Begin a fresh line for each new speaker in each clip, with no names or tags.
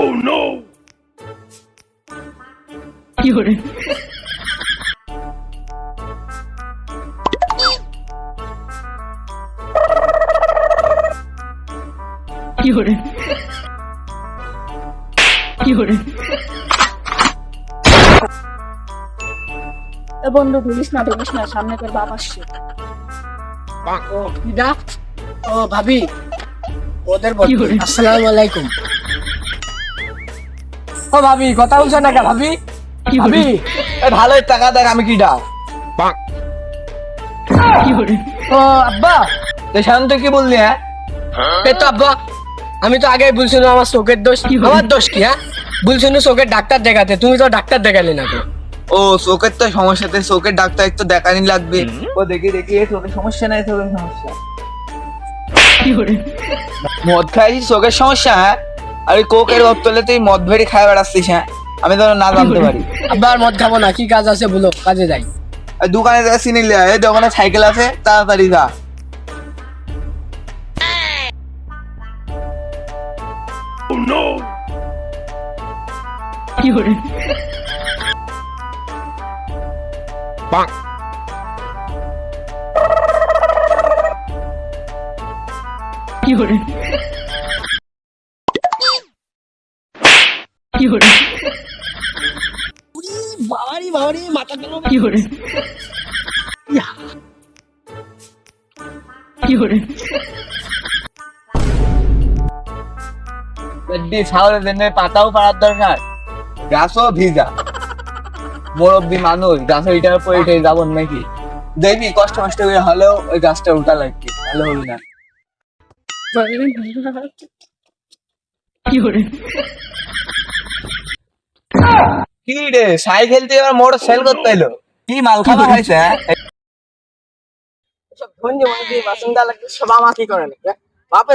Oh no! You're. You're.
You're. বন্ধু ঢুলিস না ঢুলিস না সামনে তোর বাপ আসছে
ও ভাবি ওদের আসসালামু আলাইকুম ও ভাবি কথা না ভাবি? ভাবি
ভালো টাকা দেখ আমি কি ডাক?
ও আব্বা
শান্ত কি বললি হ্যাঁ?
হ্যাঁ। তো আব্বা আমি তো আগে বলছি আমার চোখের দোষ।
কি
আমার দোষ কি হ্যাঁ? বলছিল চোখের ডাক্তার দেখাতে তুমি তো ডাক্তার দেখালে না তো
ও চোখের তো সমস্যা চোখের ডাক্তার একটু দেখানি লাগবে। ও দেখি দেখি এ চোখের সমস্যা নাই চোখের সমস্যা। মদ খাই চোখের সমস্যা হ্যাঁ? আরে কোকের বোতলে তুই মদ ভেড়ি খায় বেড়াচ্ছিস হ্যাঁ? আমি তো না জানতে পারি।
আবার মদ খাব না কি কাজ আছে বলো কাজে যাই।
দোকানে যা চিনি এই দোকানে সাইকেল আছে তাড়াতাড়ি যা। কি হরে পাতাও পাড়ার দরকার। গাছও ভিজা। মুরব্বী মানুষ গাছের ইটার উপর উঠে যাব নাকি? দেখবি কষ্ট কষ্ট করে হলেও ওই গাছটা উল্টা লাগবে ভালো হল না।
কি করে?
কি রে সাইকেল খেলতে এবার মোটর সেল করতে কি মাল খাওয়া হ্যাঁ?
সব ধন্য বাসিন্দা লাগে সব করে নাকি হ্যাঁ?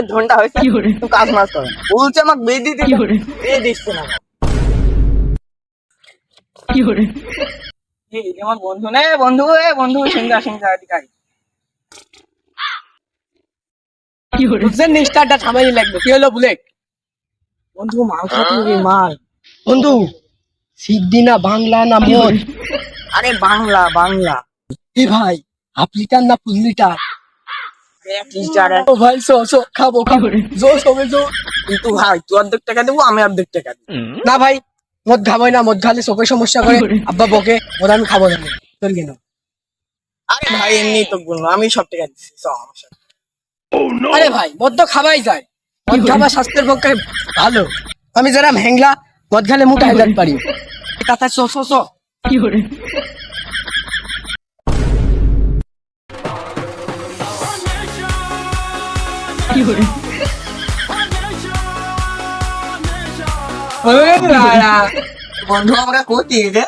ধনটা তুই কাজ মাস করে। না। কি করে? আমার বন্ধু নে বন্ধু এ বন্ধু সিংহা সিংহা আধিকারী
কি হলো
বুঝছেন নিষ্ঠাটা থামাই লাগবে। কি হলো বুলেক বন্ধু মাল খাতে হ্যাঁ। মাল। বন্ধু সিদ্ধি না বাংলা না
মন?
আরে বাংলা বাংলা। এ ভাই হাফ লিটার না ফুল আমি অর্ধেক টাকা না ভাই মদ না সমস্যা করে। আব্বা আমি খাব না। আরে ভাই এমনি বলব আমি সব টাকা দিচ্ছি আরে ভাই খাবাই যায়। মদ স্বাস্থ্যের পক্ষে ভালো। আমি যারা হ্যাংলা গদখালে মুখ আইলাত পারি। কথা স স
কি করে?
বন্ধু আমরা কোথায় রে?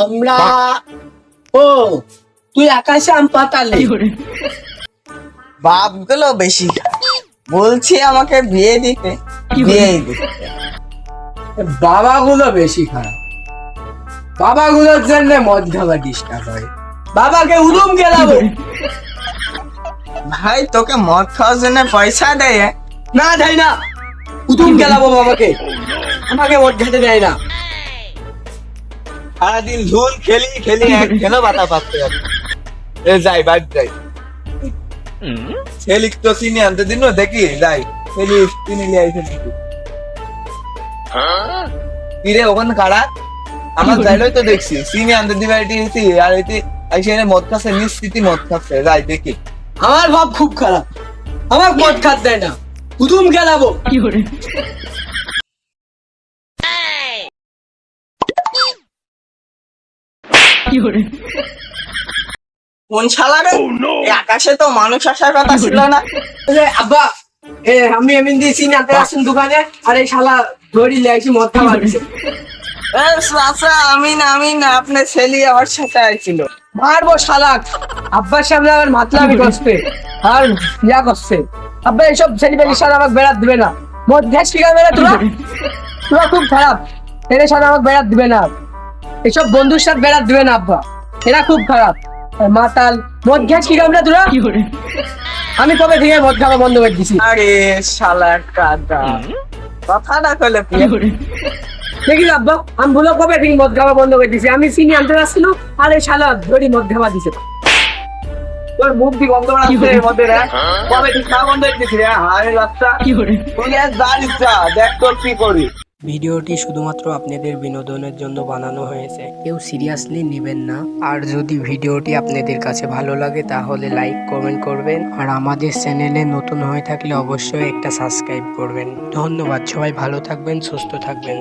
আমরা ও তুই আকাশে আম পাতালে।
বাপগুলো বেশি। বলছি আমাকে বিয়ে দিতে। বিয়ে দিতে।
বাবাগুলো বেশি খারাপ। বাবাগুলোর জন্য মদ খাওয়া ডিস্টার্ব হয়। বাবাকে উদুম
ভাই তোকে মদ খাওয়ার জন্য পয়সা দেয়?
না দেয় না। উদুম গেলাবো বাবাকে আমাকে। মদ খেতে দেয় না।
সারাদিন ঝুল খেলি খেলি এক খেলো বাতা পাচ্ছে এ যাই বাড়ি যাই। ছেলি তো চিনি আনতে দিন দেখি যাই। ছেলি চিনি আইছে নাকি? কি রে ওখানে কারা? আমার যাইলেই তো দেখছি। সিনে আন্দাজি বাড়িটি এসি আর এতে সেখানে মদ খাচ্ছে নিশ্চিতই মদ খাচ্ছে। যাই দেখি।
আমার ভাব খুব খারাপ। আমার মদ খাত দেয় না। হুদুম গেলাবো।
কি করে
কোন শালারে oh, আকাশে তো মানুষ আসার কথা ছিল না।
আব্বা আমি দিয়েছি না আসুন দোকানে। আর এই শালা ধরি
আমিন আমিন আপনার ছেলে, আমার সাথে আইছিল।
মারবো শালাক আব্বার সামনে আমার আর ইয়া আব্বা, এইসব ছেলে আমাকে বেড়াত দিবে না। গ্যাস
পিকা
তোরা তোরা খুব খারাপ। এরা সাথে আমাকে বেড়াত দিবে না। এসব বন্ধুর সাথে বেড়াত দিবে না, আব্বা। এরা খুব খারাপ। মাতাল। মধ্যে গ্যাস বেড়া তোরা আমি কবে থেকে মদ খাওয়া বন্ধ করে দিছি?
আরে শালার কাদা। কথা না কইলে
দেখি আব্বা আমি ভুলো কবে ঠিক মদ খাওয়া বন্ধ করে দিছি? আমি চিনি আনতে যাচ্ছিল আরে শালা ধরি মদ খাওয়া দিছে।
তোর মুখ দি বন্ধ করে
কি
আসছে মধ্যে রে। কবে ঠিক খাওয়া বন্ধ করতেছি রে? আরে বাচ্চা।
কি hore
তুই আর ইচ্ছা দেখ তোর কি করি।
ভিডিওটি শুধুমাত্র আপনাদের বিনোদনের জন্য বানানো হয়েছে। কেউ সিরিয়াসলি নেবেন না। আর যদি ভিডিওটি আপনাদের কাছে ভালো লাগে, তাহলে লাইক, কমেন্ট করবেন। আর আমাদের চ্যানেলে নতুন হয়ে থাকলে অবশ্যই একটা সাবস্ক্রাইব করবেন। ধন্যবাদ। সবাই ভালো থাকবেন, সুস্থ থাকবেন।